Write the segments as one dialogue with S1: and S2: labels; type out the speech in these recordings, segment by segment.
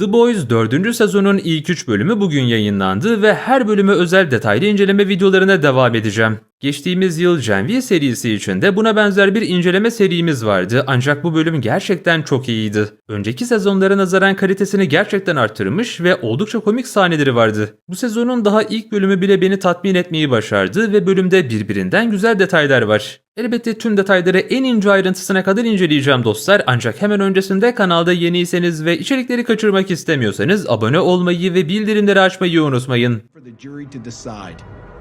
S1: The Boys 4. sezonun ilk 3 bölümü bugün yayınlandı ve her bölüme özel detaylı inceleme videolarına devam edeceğim. Geçtiğimiz yıl Gen V serisi için de buna benzer bir inceleme serimiz vardı ancak bu bölüm gerçekten çok iyiydi. Önceki sezonlara nazaran kalitesini gerçekten arttırmış ve oldukça komik sahneleri vardı. Bu sezonun daha ilk bölümü bile beni tatmin etmeyi başardı ve bölümde birbirinden güzel detaylar var. Elbette tüm detayları en ince ayrıntısına kadar inceleyeceğim dostlar ancak hemen öncesinde kanalda yeniyseniz ve içerikleri kaçırmak istemiyorsanız abone olmayı ve bildirimleri açmayı unutmayın.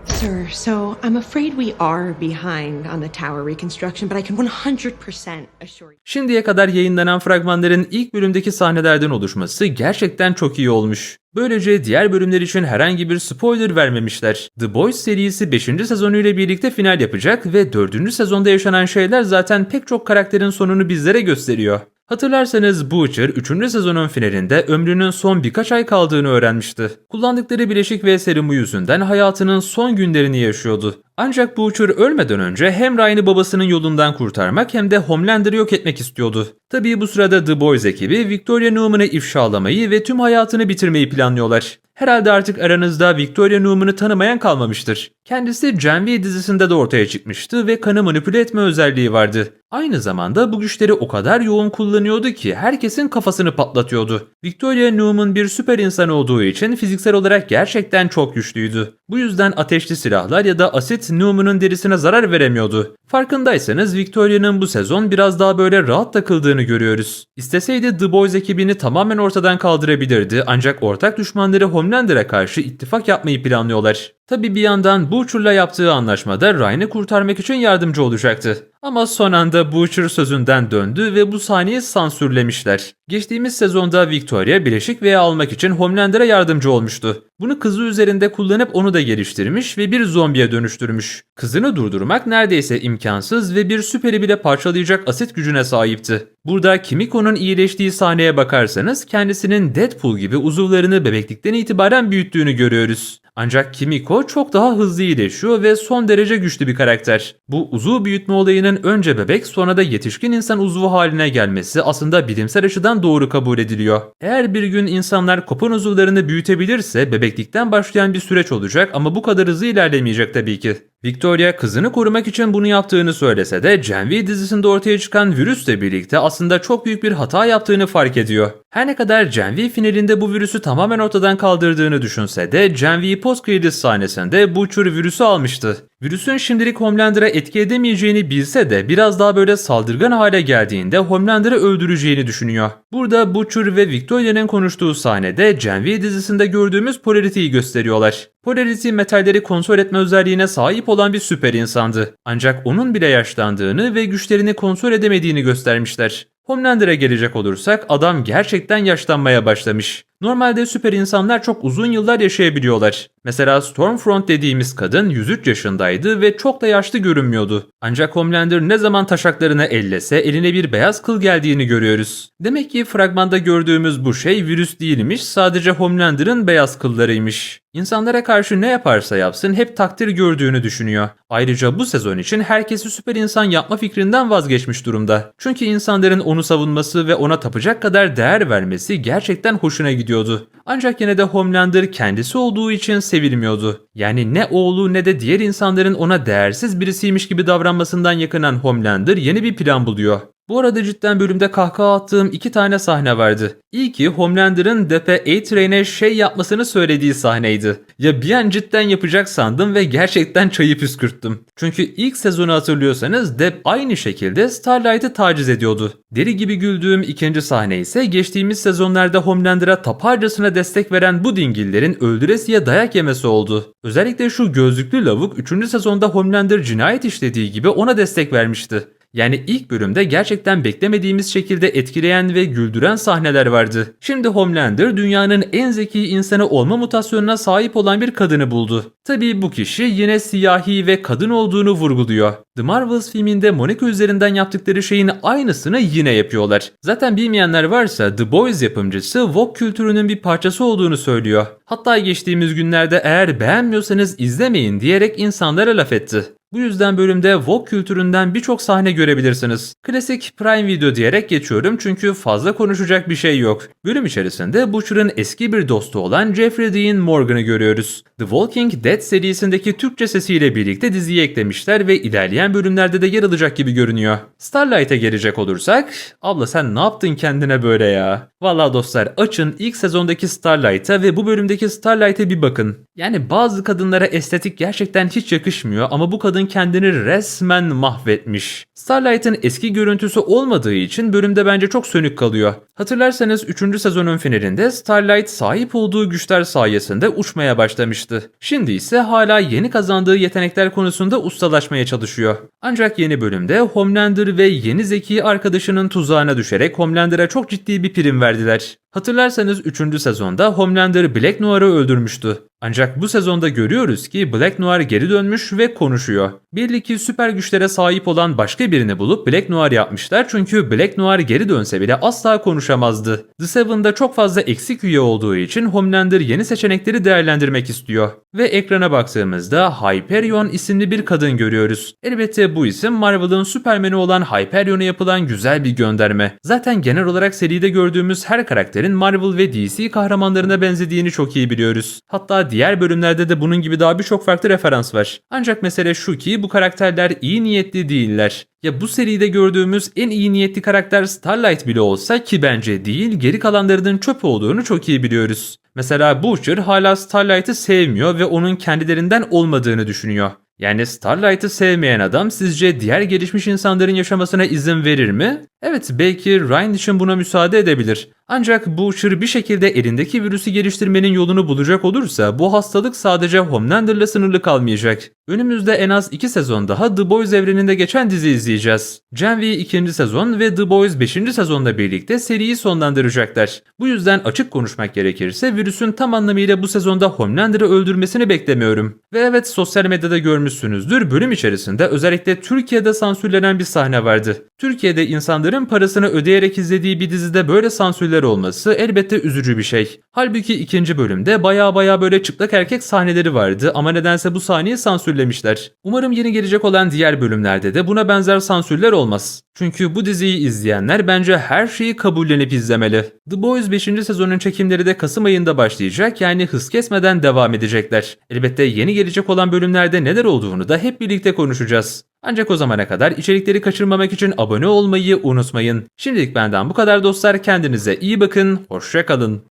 S2: Sir, so I'm afraid we are behind on the tower reconstruction, but I can 100% assure you.
S1: Şimdiye kadar yayınlanan fragmanların ilk bölümdeki sahnelerden oluşması gerçekten çok iyi olmuş. Böylece diğer bölümler için herhangi bir spoiler vermemişler. The Boys serisi 5. sezonuyla birlikte final yapacak ve 4. sezonda yaşanan şeyler zaten pek çok karakterin sonunu bizlere gösteriyor. Hatırlarsanız Butcher 3. sezonun finalinde ömrünün son birkaç ay kaldığını öğrenmişti. Kullandıkları bileşik ve serumu yüzünden hayatının son günlerini yaşıyordu. Ancak Butcher ölmeden önce hem Ryan'ı babasının yolundan kurtarmak hem de Homelander'ı yok etmek istiyordu. Tabii bu sırada The Boys ekibi Victoria Newman'ı ifşalamayı ve tüm hayatını bitirmeyi planlıyorlar. Herhalde artık aranızda Victoria Newman'ı tanımayan kalmamıştır. Kendisi Gen V dizisinde de ortaya çıkmıştı ve kanı manipüle etme özelliği vardı. Aynı zamanda bu güçleri o kadar yoğun kullanıyordu ki herkesin kafasını patlatıyordu. Victoria Newman bir süper insan olduğu için fiziksel olarak gerçekten çok güçlüydü. Bu yüzden ateşli silahlar ya da asit Newman'ın derisine zarar veremiyordu. Farkındaysanız Victoria'nın bu sezon biraz daha böyle rahat takıldığını görüyoruz. İsteseydi The Boys ekibini tamamen ortadan kaldırabilirdi ancak ortak düşmanları Homelander'a karşı ittifak yapmayı planlıyorlar. Tabi bir yandan Butcher'la yaptığı anlaşmada Ryan'ı kurtarmak için yardımcı olacaktı. Ama son anda Butcher sözünden döndü ve bu sahneyi sansürlemişler. Geçtiğimiz sezonda Victoria bileşik veya almak için Homelander'a yardımcı olmuştu. Bunu kızı üzerinde kullanıp onu da geliştirmiş ve bir zombiye dönüştürmüş. Kızını durdurmak neredeyse imkansız ve bir süperi bile parçalayacak asit gücüne sahipti. Burada Kimiko'nun iyileştiği sahneye bakarsanız kendisinin Deadpool gibi uzuvlarını bebeklikten itibaren büyüttüğünü görüyoruz. Ancak Kimiko çok daha hızlı iyileşiyor ve son derece güçlü bir karakter. Bu uzuv büyütme olayının önce bebek sonra da yetişkin insan uzvu haline gelmesi aslında bilimsel açıdan doğru kabul ediliyor. Eğer bir gün insanlar kopan uzuvlarını büyütebilirse bebeklikten başlayan bir süreç olacak ama bu kadar hızlı ilerlemeyecek tabii ki. Victoria kızını korumak için bunu yaptığını söylese de Gen V dizisinde ortaya çıkan virüsle birlikte aslında çok büyük bir hata yaptığını fark ediyor. Her ne kadar Gen V finalinde bu virüsü tamamen ortadan kaldırdığını düşünse de Gen V post credits sahnesinde Butcher virüsü almıştı. Virüsün şimdilik Homelander'a etki edemeyeceğini bilse de biraz daha böyle saldırgan hale geldiğinde Homelander'ı öldüreceğini düşünüyor. Burada Butcher ve Victoria'nın konuştuğu sahnede Gen V dizisinde gördüğümüz Polarity'yi gösteriyorlar. Polarity metalleri kontrol etme özelliğine sahip olan bir süper insandı. Ancak onun bile yaşlandığını ve güçlerini kontrol edemediğini göstermişler. Homelander'a gelecek olursak adam gerçekten yaşlanmaya başlamış. Normalde süper insanlar çok uzun yıllar yaşayabiliyorlar. Mesela Stormfront dediğimiz kadın 103 yaşındaydı ve çok da yaşlı görünmüyordu. Ancak Homelander ne zaman taşaklarını ellese eline bir beyaz kıl geldiğini görüyoruz. Demek ki fragmanda gördüğümüz bu şey virüs değilmiş sadece Homelander'ın beyaz kıllarıymış. İnsanlara karşı ne yaparsa yapsın hep takdir gördüğünü düşünüyor. Ayrıca bu sezon için herkesi süper insan yapma fikrinden vazgeçmiş durumda. Çünkü insanların onu savunması ve ona tapacak kadar değer vermesi gerçekten hoşuna gidiyordu. Ancak yine de Homelander kendisi olduğu için sevilmiyordu. Yani ne oğlu ne de diğer insanların ona değersiz birisiymiş gibi davranmasından yakınan Homelander yeni bir plan buluyor. Bu arada cidden bölümde kahkaha attığım iki tane sahne vardı. İlki Homelander'ın Depe A-Train'e şey yapmasını söylediği sahneydi. Ya bir an cidden yapacak sandım ve gerçekten çayı püskürttüm. Çünkü ilk sezonu hatırlıyorsanız Dep aynı şekilde Starlight'ı taciz ediyordu. Deri gibi güldüğüm ikinci sahne ise geçtiğimiz sezonlarda Homelander'a taparcasına destek veren bu dingillerin öldüresiye dayak yemesi oldu. Özellikle şu gözlüklü lavuk 3. sezonda Homelander cinayet işlediği gibi ona destek vermişti. Yani ilk bölümde gerçekten beklemediğimiz şekilde etkileyen ve güldüren sahneler vardı. Şimdi Homelander dünyanın en zeki insanı olma mutasyonuna sahip olan bir kadını buldu. Tabii bu kişi yine siyahi ve kadın olduğunu vurguluyor. The Marvels filminde Monica üzerinden yaptıkları şeyin aynısını yine yapıyorlar. Zaten bilmeyenler varsa The Boys yapımcısı Vogue kültürünün bir parçası olduğunu söylüyor. Hatta geçtiğimiz günlerde eğer beğenmiyorsanız izlemeyin diyerek insanlara laf etti. Bu yüzden bölümde Vogue kültüründen birçok sahne görebilirsiniz. Klasik Prime Video diyerek geçiyorum çünkü fazla konuşacak bir şey yok. Bölüm içerisinde Butcher'ın eski bir dostu olan Jeffrey Dean Morgan'ı görüyoruz. The Walking Dead serisindeki Türkçe sesiyle birlikte diziye eklemişler ve ilerleyen bölümlerde de yer alacak gibi görünüyor. Starlight'a gelecek olursak, abla sen ne yaptın kendine böyle ya? Valla dostlar açın ilk sezondaki Starlight'a ve bu bölümdeki Starlight'e bir bakın. Yani bazı kadınlara estetik gerçekten hiç yakışmıyor ama bu kadın kendini resmen mahvetmiş. Starlight'ın eski görüntüsü olmadığı için bölümde bence çok sönük kalıyor. Hatırlarsanız 3. sezonun finalinde Starlight sahip olduğu güçler sayesinde uçmaya başlamıştı. Şimdi ise hala yeni kazandığı yetenekler konusunda ustalaşmaya çalışıyor. Ancak yeni bölümde Homelander ve yeni zeki arkadaşının tuzağına düşerek Homelander'a çok ciddi bir prim verdiler. Hatırlarsanız 3. sezonda Homelander Black Noir'ı öldürmüştü. Ancak bu sezonda görüyoruz ki Black Noir geri dönmüş ve konuşuyor. Belli ki süper güçlere sahip olan başka birini bulup Black Noir yapmışlar çünkü Black Noir geri dönse bile asla konuşamazdı. The Seven'da çok fazla eksik üye olduğu için Homelander yeni seçenekleri değerlendirmek istiyor. Ve ekrana baktığımızda Hyperion isimli bir kadın görüyoruz. Elbette bu isim Marvel'ın Superman'i olan Hyperion'a yapılan güzel bir gönderme. Zaten genel olarak seride gördüğümüz her karakterin Marvel ve DC kahramanlarına benzediğini çok iyi biliyoruz. Hatta diğer bölümlerde de bunun gibi daha birçok farklı referans var. Ancak mesele şu ki bu karakterler iyi niyetli değiller. Ya bu seride gördüğümüz en iyi niyetli karakter Starlight bile olsa ki bence değil geri kalanlarının çöp olduğunu çok iyi biliyoruz. Mesela Butcher hala Starlight'ı sevmiyor ve onun kendilerinden olmadığını düşünüyor. Yani Starlight'ı sevmeyen adam sizce diğer gelişmiş insanların yaşamasına izin verir mi? Evet belki Ryan için buna müsaade edebilir. Ancak Butcher bir şekilde elindeki virüsü geliştirmenin yolunu bulacak olursa bu hastalık sadece Homelander'la sınırlı kalmayacak. Önümüzde en az 2 sezon daha The Boys evreninde geçen dizi izleyeceğiz. Gen V 2. sezon ve The Boys 5. sezonla birlikte seriyi sonlandıracaklar. Bu yüzden açık konuşmak gerekirse virüsün tam anlamıyla bu sezonda Homelander'ı öldürmesini beklemiyorum. Ve evet sosyal medyada görmüşsünüzdür bölüm içerisinde özellikle Türkiye'de sansürlenen bir sahne vardı. Türkiye'de insanların parasını ödeyerek izlediği bir dizide böyle sansürler olması elbette üzücü bir şey. Halbuki ikinci bölümde baya baya böyle çıplak erkek sahneleri vardı ama nedense bu sahneyi sansürlemişler. Umarım yeni gelecek olan diğer bölümlerde de buna benzer sansürler olmaz. Çünkü bu diziyi izleyenler bence her şeyi kabullenip izlemeli. The Boys 5. sezonun çekimleri de Kasım ayında başlayacak yani hız kesmeden devam edecekler. Elbette yeni gelecek olan bölümlerde neler olduğunu da hep birlikte konuşacağız. Ancak o zamana kadar içerikleri kaçırmamak için abone olmayı unutmayın. Şimdilik benden bu kadar dostlar kendinize iyi bakın, hoşça kalın.